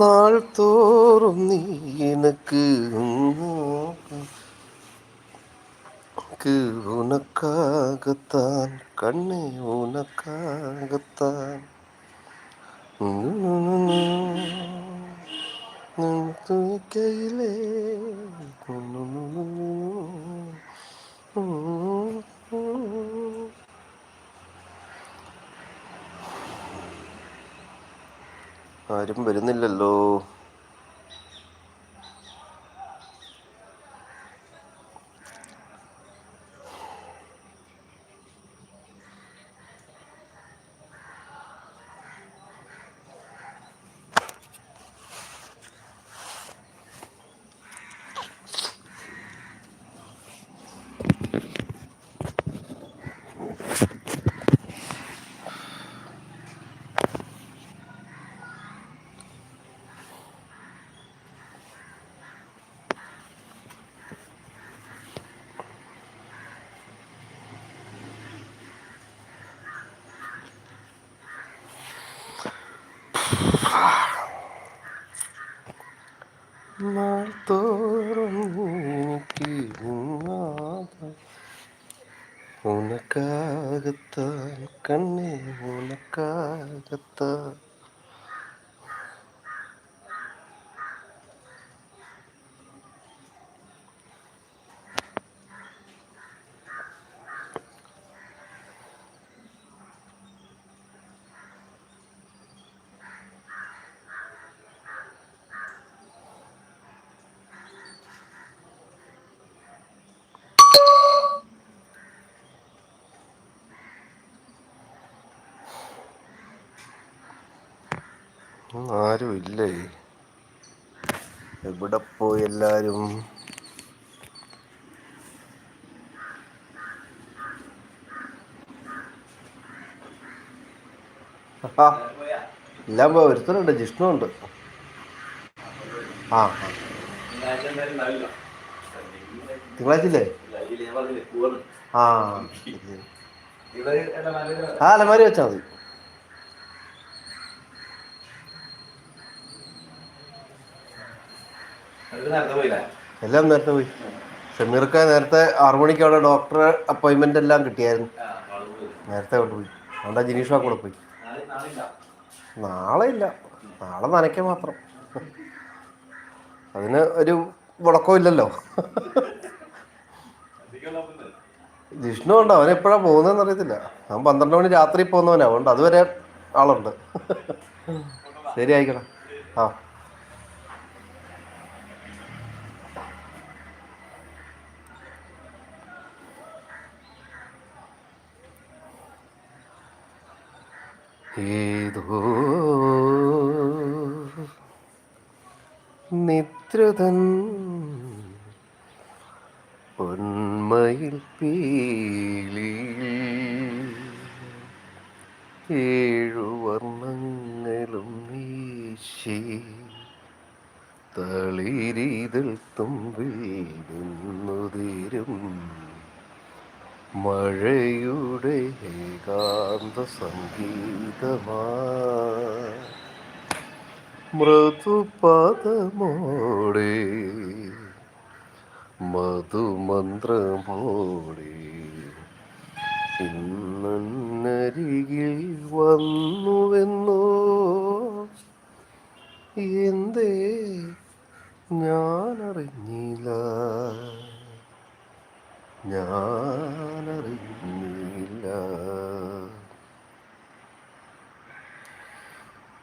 നാൾ തോറും നീ എനിക്ക് ഉനക്കാകത്താൻ കണ്ണേ ഉനക്കാകത്താൻ തുണിക്കയിലേ Mm-hmm. ആരും വരുന്നില്ലല്ലോ. നാൾ തോറും എനിക്ക് ഉണ്ണാതെ ആരും ഇല്ലേ എവിടെ പോയി എല്ലാരും? എല്ലാം ഒരുത്തനുണ്ട് ജിഷ്ണു ഉണ്ട് ആ. ആ. തിങ്കളാഴ്ച ഇല്ലേ ആ. ആ അലമാരി വെച്ചാൽ മതി. എല്ലാം നേരത്തെ പോയി. ഷമീർക്ക് നേരത്തെ ആറു മണിക്ക് അവിടെ ഡോക്ടറെ അപ്പോയിൻമെന്റ് എല്ലാം കിട്ടിയായിരുന്നു. നേരത്തെ അവിടെ പോയി. അവിടെ ജിനീഷ് കൂടെ പോയി. നാളെ ഇല്ല. നാളെ നനയ്ക്ക മാത്രം. അതിന് ഒരു മുടക്കവും ഇല്ലല്ലോ. ജിഷ്ണു ഉണ്ട്. അവൻ എപ്പോഴാണ് പോകുന്നതെന്ന് അറിയത്തില്ല. അവൻ പന്ത്രണ്ട് മണി രാത്രി പോകുന്നവനാ. അതുകൊണ്ട് അതുവരെ ആളുണ്ട്. ശരി ആയിക്കോട്ടെ. ആ. ഏതോ നിദ്രതൻ പൊന്മയിൽ പീലി ഏഴു വർണങ്ങളും വീശി തളിരിതൽ തുമ്പിൽ നിന്നുതിരും മഴയുടെ ഏകാന്ത സംഗീതമാ. മൃദുപദമോടെ മധുമന്ത്രമോടെ ഇന്നരികിൽ വന്നുവെന്നോ? എന്തേ ഞാനറിഞ്ഞില്ല. ഞാനറിഞ്ഞില്ല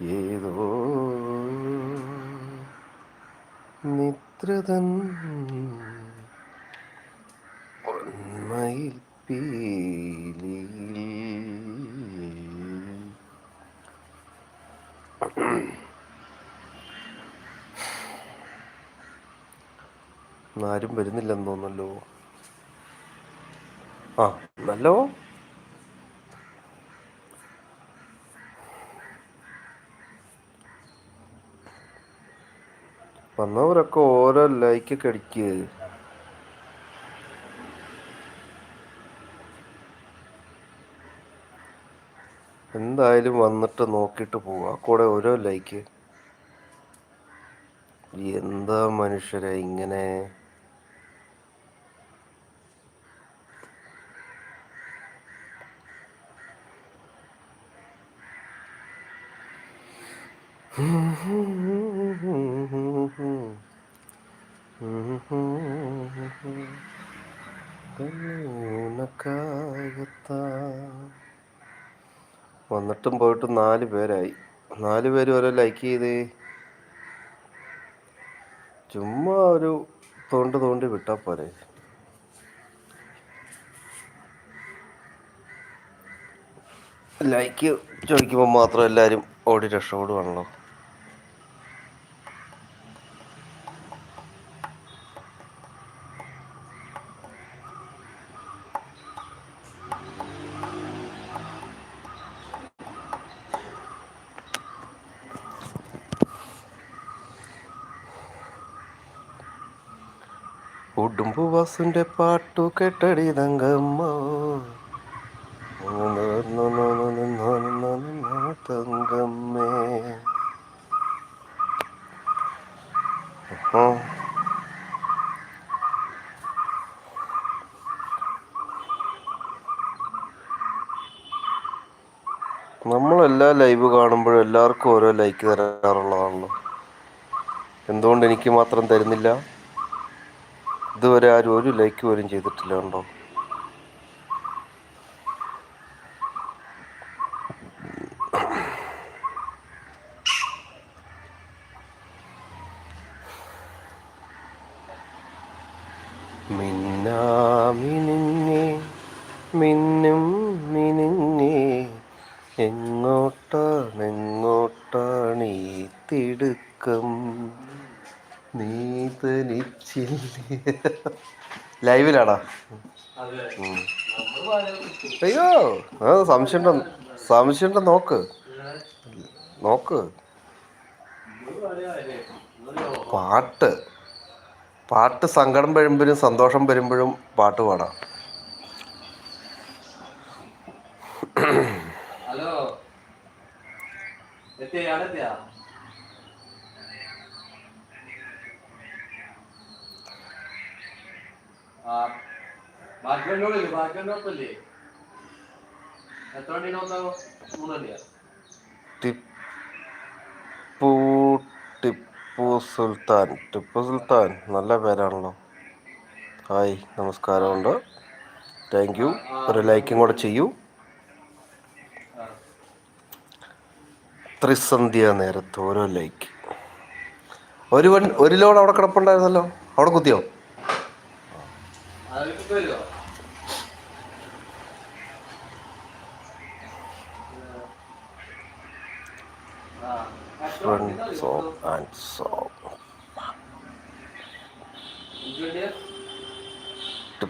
ഏതോ നിദ്രതൻ ഒന്മയിൽ പീലി ആരും വരുന്നില്ലെന്ന് തോന്നല്ലോ ആ നല്ലോ. വന്നവരൊക്കെ ഓരോ ലൈക്കൊക്കെ അടിക്കുക എന്തായാലും വന്നിട്ട് നോക്കിയിട്ട് പോവാ. കൂടെ ഓരോ ലൈക്ക് എന്താ മനുഷ്യരെ ഇങ്ങനെ? വന്നിട്ടും പോയിട്ട് നാല് പേരായി. നാല് പേര് ഓരോ ലൈക്ക് ചെയ്ത്. ചുമ്മാ ഒരു തോണ്ട് തോണ്ടി വിട്ടാൽ പോരെ. ലൈക്ക് ചോദിക്കുമ്പോൾ മാത്രം എല്ലാവരും ഓടി രക്ഷപ്പെടുവാണല്ലോ. ഉടുമ്പുവാസിന്റെ പാട്ടു കേട്ടടി തങ്കമ്മ. തങ്കമ്മേ. നമ്മളെല്ലാ ലൈവ് കാണുമ്പോഴും എല്ലാവർക്കും ഓരോ ലൈക്ക് തരാറുള്ളതാണല്ലോ. എന്തുകൊണ്ട് എനിക്ക് മാത്രം തരുന്നില്ല? ഇതുവരെ ആരും ഒരു ലൈക്ക് പോലും ചെയ്തിട്ടില്ല ഉണ്ടോ ലൈവിലാടാ. അയ്യോ ആ സംശയം സംശയമുണ്ടോ നോക്ക്. നോക്ക്. പാട്ട്. പാട്ട് സങ്കടം വരുമ്പോഴും സന്തോഷം വരുമ്പോഴും പാട്ട് പാടാം. ടിപ്പു ടിപ്പു സുൽത്താൻ. ടിപ്പു സുൽത്താൻ നല്ല പേരാണല്ലോ. ഹായ് നമസ്കാരമുണ്ട്. താങ്ക് യു ഒരു ലൈക്കും കൂടെ ചെയ്യൂ. ത്രിസന്ധ്യ നേരത്ത് ഓരോ ലൈക്ക്. ഒരു വൺ ഒരു ലോഡ് അവിടെ കിടപ്പുണ്ടായിരുന്നല്ലോ? അവിടെ കുത്തിയോ?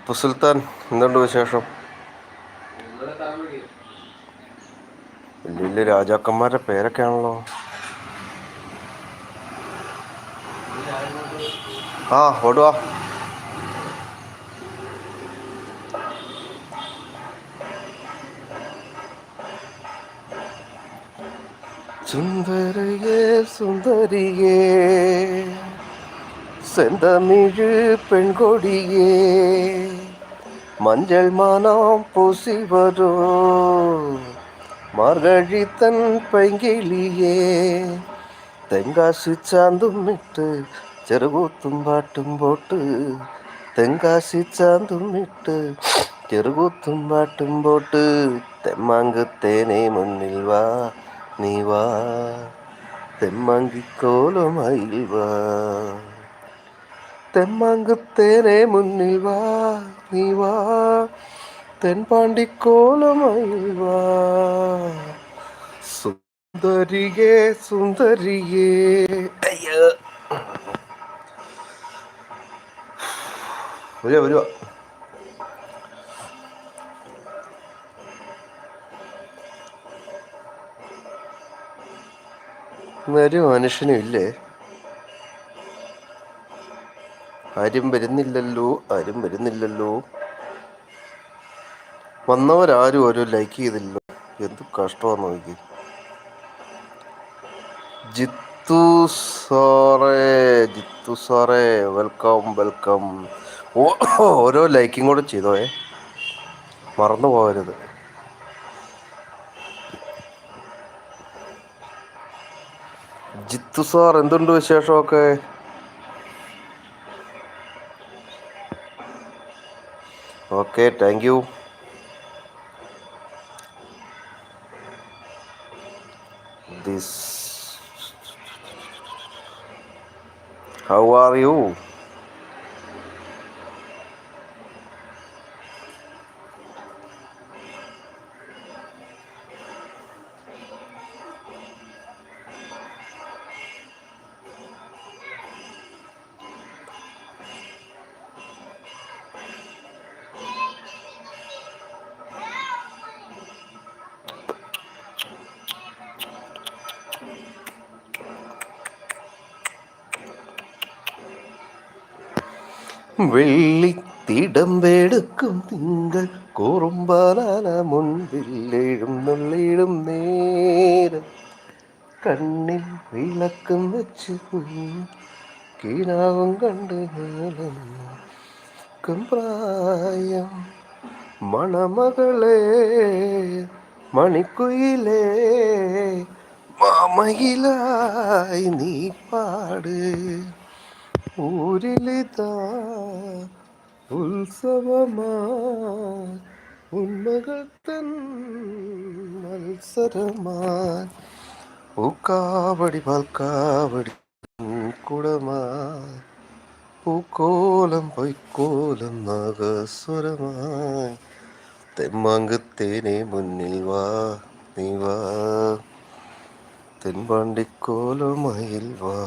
ടിപ്പു സുൽത്താൻ എന്തുണ്ട് വിശേഷം നിങ്ങളുടെ തലമുടി വലിയ വലിയ രാജാക്കന്മാരുടെ പേരൊക്കെ ആണല്ലോ ആ ഓടുവാ സുന്ദരിയേ സുന്ദരിയേ செந்தமிழு பெண்கொடியே மஞ்சள் மானம் பூசி வரோ மார்கழி தன் பைங்கிலியே. தெங்காசி சாந்தும் இட்டு செருகூத்தும் பாட்டும் போட்டு. தெங்காசி சாந்தும் இட்டு செருகூத்தும் பாட்டும் போட்டு. தெம்மாங்கு தேனே மண்ணில் வா நீ வா. தெம்மாங்கி கோலமயில் வா. തെമ്മാങ്കുത്തേനെ മുന്നിൽ വാ നീ വാ. തെൻപാണ്ടിക്കോലമയിൽ വാ. സുന്ദരിയേ സുന്ദരിയേ. അയ്യോ. വരുവാ ഒരു മനുഷ്യനും ഇല്ലേ? ആരും വരുന്നില്ലല്ലോ ആരും വരുന്നില്ലല്ലോ. വന്നവരാരും ഒരു ലൈക്ക് ചെയ്തില്ലല്ലോ. എന്ത് കഷ്ടമാണ് നോക്കി ജിത്തു സാറേ ജിത്തു സാറേ വെൽക്കം വെൽക്കം ഓരോ ലൈക്കും കൂടെ ചെയ്തോയെ മറന്നു പോകരുത്. ജിത്തു സാർ എന്തുണ്ട് വിശേഷമൊക്കെ? Okay thank you this how are you വെള്ളിത്തിടമ്പെടുക്കും തിങ്കൾ. കൂറുമ്പാലാല മുൻപിൽ എഴുന്നള്ളിടും നേരം. കണ്ണിൽ വിളക്കം വെച്ച് കീണാവും കണ്ട് ഞാനും പ്രായം മണമകളെ മണിക്കുയിലേ മാമയിലായി നീ പാട്. ഊരിലിതാ ഉത്സവമാ. ഉന്മകൾ തൻ മത്സരമായി പൂക്കാവടി പാൽക്കാവടി കുടമായി പൂക്കോലം പൊയ്ക്കോലം നാഗസ്വരമായി തെമ്മാങ്കത്തേനെ മുന്നിൽ വാ നീ വാ. തെൻപാണ്ടിക്കോലമയിൽ വാ.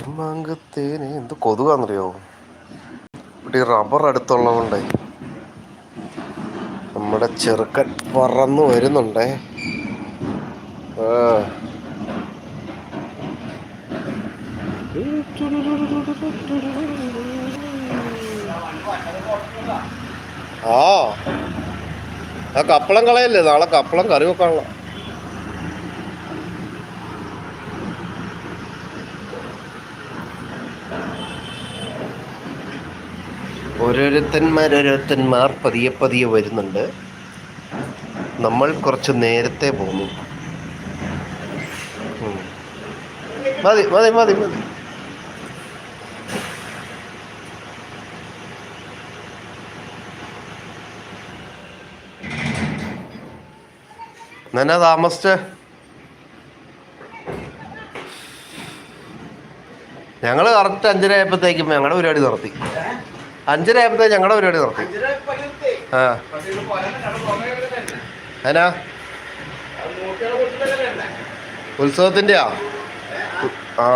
തെമ്മാങ്കത്തേനെ എന്ത് കൊതുകാന്നറിയോ? ഇവിടെ റബ്ബർ അടുത്തുള്ളതുകൊണ്ടേ നമ്മുടെ ചെറുക്കൻ പറന്നു വരുന്നുണ്ടേ. ആ. ആ. കപ്പളം കളയല്ലേ? നാളെ കപ്പളം കറി വെക്കാനുള്ള ഓരോരുത്തന്മാർ പതിയെ പതിയെ വരുന്നുണ്ട്. നമ്മൾ കുറച്ച് നേരത്തെ പോന്നു. മതി മതി മതി മതി. നന്ന താമസിച്ച്. ഞങ്ങൾ കറക്റ്റ് അഞ്ചര ആയപ്പോഴത്തേക്കും ഞങ്ങളുടെ പരിപാടി നിർത്തി. അഞ്ചര ആയപ്പോഴത്തേക്ക് ഞങ്ങളുടെ പരിപാടി നിർത്തി. ആ. എന്നാ? ഉത്സവത്തിന്റെയാ ആ.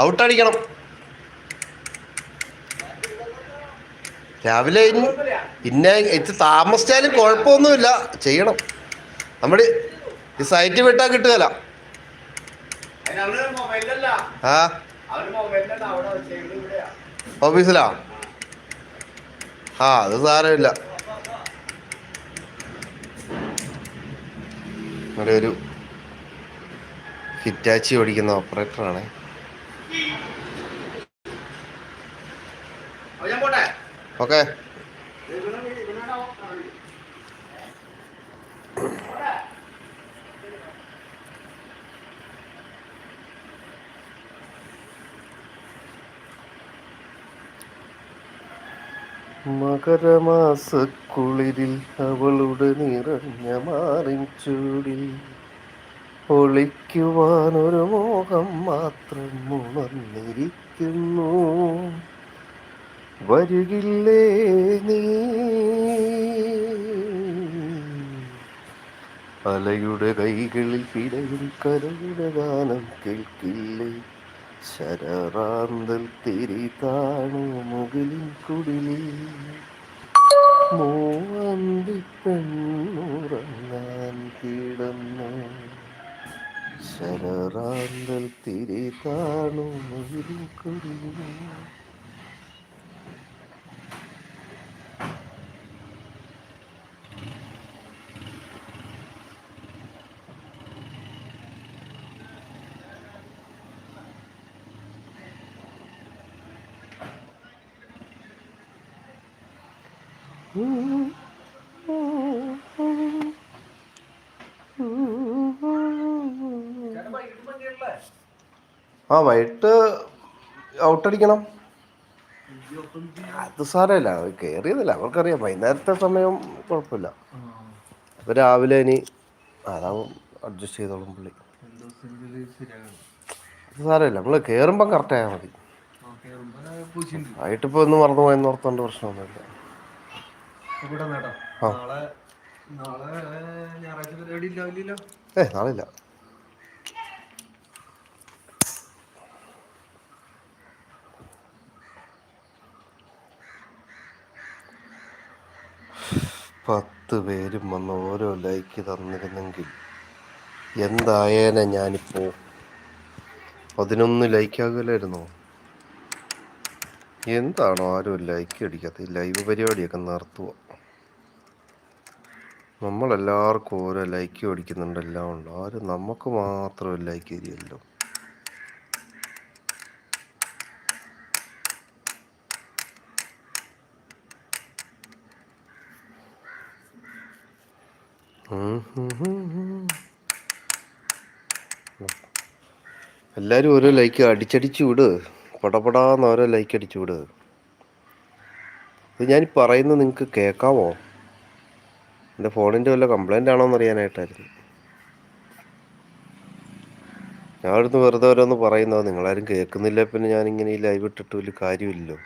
ഔട്ടടിക്കണം. രാവിലെ പിന്നെ ഇത് താമസിച്ചാലും കുഴപ്പമൊന്നുമില്ല. ചെയ്യണം. നമ്മുടെ ഈ സൈറ്റ് വിട്ടാൽ കിട്ടുകയില്ല. ആ? ഓഫീസിലാ? ആ അത് സാരമില്ല. ഒരു ഹിറ്റാച്ചി ഓടിക്കുന്ന ഓപ്പറേറ്ററാണ് ഓക്കെ. മകരമാസക്കുളിരിൽ അവളുടെ നിറഞ്ഞ മാറിൻ ചൂടിൽ ഒളിക്കുവാനൊരു മോഹം മാത്രം ഉണർന്നിരിക്കുന്നു. വരുകില്ലേ നീ? അലയുടെ കൈകളിൽ പിടയിൽ കരയുടെ ഗാനം കേൾക്കില്ലേ? ശരറാന്തൽ തിരി താണു മുകളിൽ കുടിലിൽ മൂവന്തി പെണ്ണുറങ്ങാൻ കിടന്നു. ശരറാന്തൽ തിരി താണു ആ വൈകിട്ട് ഔട്ടടിക്കണം അത് സാരമില്ല. കയറിയതല്ല അവർക്കറിയാം. വൈകുന്നേരത്തെ സമയം കുഴപ്പമില്ല. അപ്പൊ രാവിലെ ഇനി അതാവും അഡ്ജസ്റ്റ് ചെയ്തോളും പുള്ളി. അത് സാരമില്ല. നമ്മൾ കയറുമ്പം കറക്റ്റ് ആയാൽ മതി. വൈകിട്ടിപ്പോൾ ഒന്ന് മറന്നു പോയെന്ന് ഓർത്തോണ്ട് പ്രശ്നമൊന്നുമില്ല. ഇവിടെ നാളെ നാളെ ഞായറാഴ്ച പരിപാടി ഏ നാളെ ഇല്ല. പത്ത് പേരും വന്ന് ഓരോ ലൈക്ക് തന്നിരുന്നെങ്കിൽ എന്തായേനെ ഞാനിപ്പോ? പതിനൊന്ന് ലൈക്ക് ആകില്ലായിരുന്നോ എന്താണോ ആരും ലൈക്ക് അടിക്കാത്ത? ഈ ലൈവ് പരിപാടിയൊക്കെ നിർത്തുക. നമ്മളെല്ലാവർക്കും ഓരോ ലൈക്ക് അടിക്കുന്നുണ്ട് എല്ലാം ഉണ്ട്. ആരും നമുക്ക് മാത്രം ലൈക്ക് ചെയ്യല്ലോ എല്ലാവരും ഓരോ ലൈക്ക് അടിച്ചടിച്ച് വിട്. പടപടാന്ന് ഓരോ ലൈക്ക് അടിച്ചു വിട്. ഞാൻ പറയുന്നത് നിങ്ങൾക്ക് കേൾക്കാമോ? എന്റെ ഫോണിന്റെ വല്ല കംപ്ലൈന്റ് ആണോ എന്ന് അറിയാനായിട്ടായിരുന്നു. ഞാൻ അവിടുന്ന് വെറുതെ ഓരോന്ന് പറയുന്നത് നിങ്ങളാരും കേൾക്കുന്നില്ല. പിന്നെ ഞാനിങ്ങനെ ഈ ലൈവ് ഇട്ടിട്ട് വലിയ കാര്യമില്ലല്ലോ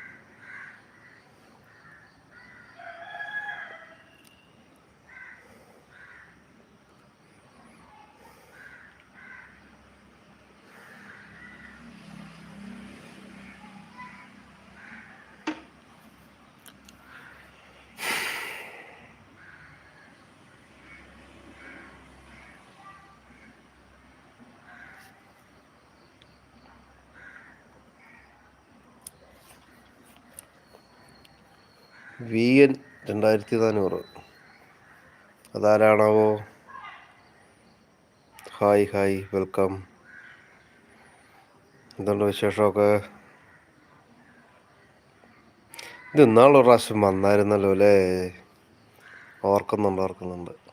വി എൻ രണ്ടായിരത്തി നാനൂറ്. അതാരാണാവോ? Hi hi welcome. എന്തുണ്ട് വിശേഷമൊക്കെ? ഇത് ഇന്നാളൊരു പ്രാവശ്യം വന്നായിരുന്നല്ലോ അല്ലേ? ഓർക്കുന്നുണ്ട് ഓർക്കുന്നുണ്ട്.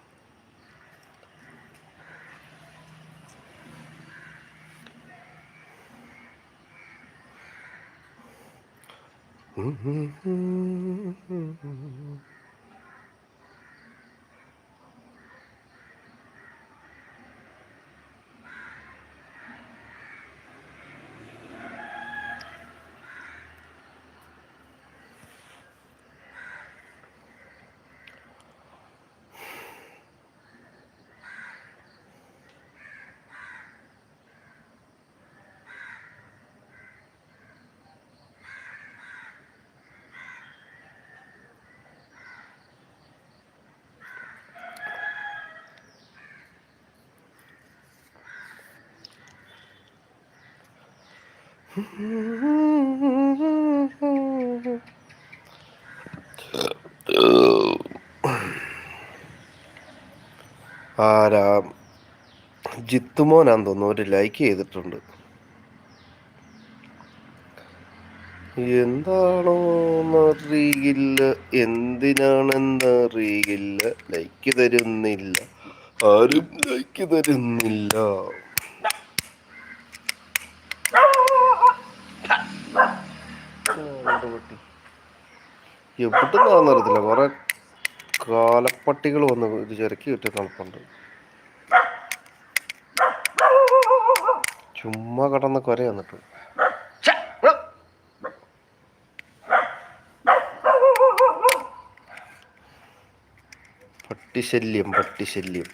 ആരാ? ജിത്തുമോനാന്ന് തോന്നുന്നു. ഒരു ലൈക്ക് ചെയ്തിട്ടുണ്ട്. എന്താണോ എന്നറിയില്ല എന്തിനാണെന്നറിയില്ല. ലൈക്ക് തരുന്നില്ല. ആരും ലൈക്ക് തരുന്നില്ല. എവിടുന്നാന്നറിയത്തില്ല കുറെ കാലപ്പട്ടികൾ വന്ന് ഇത് ചിരക്കി കിട്ടിയ തണുപ്പുണ്ട്. ചുമ്മാ കടന്ന് കൊര വന്നിട്ട് പട്ടിശല്യം പട്ടിശല്യം.